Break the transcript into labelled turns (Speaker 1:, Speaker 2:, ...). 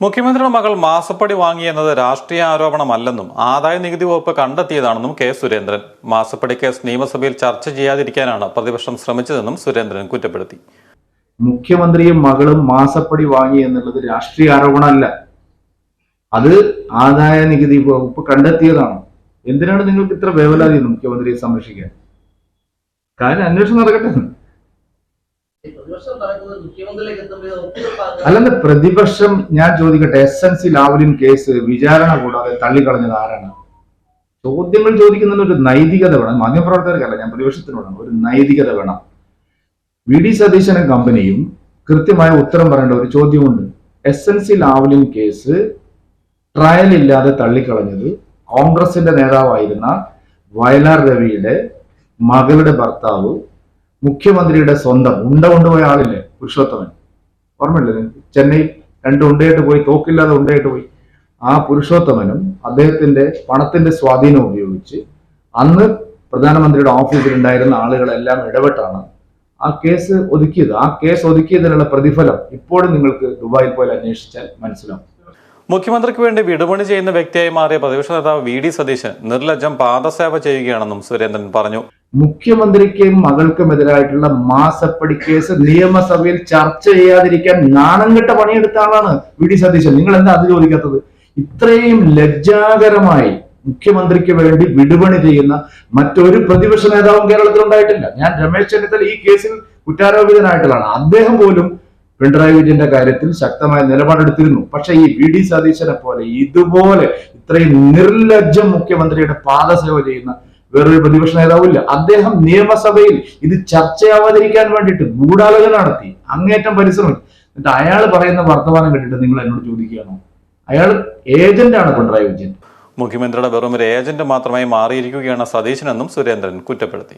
Speaker 1: മുഖ്യമന്ത്രിയുടെ മകൾ മാസപ്പടി വാങ്ങിയെന്നത് രാഷ്ട്രീയ ആരോപണമല്ലെന്നും ആദായ നികുതി വകുപ്പ് കണ്ടെത്തിയതാണെന്നും കെ സുരേന്ദ്രൻ. മാസപ്പടി കേസ് നിയമസഭയിൽ ചർച്ച ചെയ്യാതിരിക്കാനാണ് പ്രതിപക്ഷം ശ്രമിച്ചതെന്നും സുരേന്ദ്രൻ കുറ്റപ്പെടുത്തി.
Speaker 2: മുഖ്യമന്ത്രിയും മകളും മാസപ്പടി വാങ്ങി എന്നുള്ളത് രാഷ്ട്രീയ ആരോപണമല്ല. അത് ആദായ നികുതി വകുപ്പ് കണ്ടെത്തിയതാണ്. എന്തിനാണ് നിങ്ങൾക്ക് ഇത്ര വേവലാതി മുഖ്യമന്ത്രിയെ സംരക്ഷിക്കാൻ? കാര്യം അന്വേഷണം നടക്കട്ടെ അല്ലെന്ന് പ്രതിപക്ഷം ഞാൻ ചോദിക്കട്ടെ S N C Lavalin case വിചാരണ കൂടാതെ തള്ളിക്കളഞ്ഞത് ആരാണ്? ചോദ്യങ്ങൾ ചോദിക്കുന്നതിന് ഒരു നൈതികത വേണം. മാധ്യമപ്രവർത്തകർക്കല്ല ഞാൻ പ്രതിപക്ഷത്തിനോടാണ്. ഒരു നൈതികത വേണം. വി ഡി സതീശനും കമ്പനിയും കൃത്യമായ ഉത്തരം പറയേണ്ട ഒരു ചോദ്യമുണ്ട്. S N C Lavalin case trial ഇല്ലാതെ തള്ളിക്കളഞ്ഞത് കോൺഗ്രസിന്റെ നേതാവായിരുന്ന വയലാർ രവിയുടെ മകളുടെ ഭർത്താവ് മുഖ്യമന്ത്രിയുടെ സ്വന്തം ഉണ്ട കൊണ്ടുപോയ ആളില്ലേ പുരുഷോത്തമൻ? ഓർമ്മയില്ലേ? ചെന്നൈയിൽ രണ്ട് ഉണ്ടയായിട്ട് പോയി തോക്കില്ലാതെ ഉണ്ടയായിട്ട് പോയി. ആ പുരുഷോത്തമനും അദ്ദേഹത്തിന്റെ പണത്തിന്റെ സ്വാധീനം ഉപയോഗിച്ച് അന്ന് പ്രധാനമന്ത്രിയുടെ ഓഫീസിൽ ഉണ്ടായിരുന്ന ആളുകളെല്ലാം ഇടപെട്ടാണ് ആ കേസ് ഒതുക്കിയത്. ആ കേസ് ഒതുക്കിയതിനുള്ള പ്രതിഫലം ഇപ്പോഴും നിങ്ങൾക്ക് ദുബായിൽ പോയി അന്വേഷിച്ചാൽ മനസ്സിലാവും.
Speaker 1: മുഖ്യമന്ത്രിക്ക് വേണ്ടി വിടുപണി ചെയ്യുന്ന വ്യക്തിയായി മാറിയ പ്രതിപക്ഷ നേതാവ് വി ഡി സതീശൻ നിർലജ്ജം പാദസേവ ചെയ്യുകയാണെന്നും സുരേന്ദ്രൻ പറഞ്ഞു.
Speaker 2: മുഖ്യമന്ത്രിക്കും മകൾക്കുമെതിരായിട്ടുള്ള മാസപ്പടി കേസ് നിയമസഭയിൽ ചർച്ച ചെയ്യാതിരിക്കാൻ നാണം കെട്ട പണിയെടുത്ത ആളാണ് വി ഡി സതീശൻ. നിങ്ങൾ എന്താ അത് ചോദിക്കാത്തത്? ഇത്രയും ലജ്ജാകരമായി മുഖ്യമന്ത്രിക്ക് വേണ്ടി വിടുപണി ചെയ്യുന്ന മറ്റൊരു പ്രതിപക്ഷ നേതാവും കേരളത്തിൽ ഉണ്ടായിട്ടില്ല ഞാൻ രമേശ് ചെന്നിത്തല ഈ കേസിൽ കുറ്റാരോപിതനായിട്ടുള്ളതാണ്. അദ്ദേഹം പോലും പിണറായി വിജയന്റെ കാര്യത്തിൽ ശക്തമായ നിലപാടെടുത്തിരുന്നു. പക്ഷേ ഈ വി ഡി സതീശനെ പോലെ ഇതുപോലെ ഇത്രയും നിർലജ്ജം മുഖ്യമന്ത്രിയുടെ പാദസേവ ചെയ്യുന്ന വേറൊരു പ്രതിപക്ഷ നേതാവില്ല. അദ്ദേഹം നിയമസഭയിൽ ഇത് ചർച്ചയാവാതിരിക്കാൻ വേണ്ടിയിട്ട് ഗൂഢാലോചന നടത്തി. അങ്ങേറ്റം പരിശ്രമിച്ചു. എന്നിട്ട് അയാൾ പറയുന്ന വർത്തമാനം കേട്ടിട്ട് നിങ്ങൾ എന്നോട് ചോദിക്കുകയാണോ? അയാൾ ഏജന്റാണ് പിണറായി വിജയൻ.
Speaker 1: മുഖ്യമന്ത്രിയുടെ വെറും ഒരു ഏജന്റ് മാത്രമായി മാറിയിരിക്കുകയാണ് സതീശനെന്നും സുരേന്ദ്രൻ കുറ്റപ്പെടുത്തി.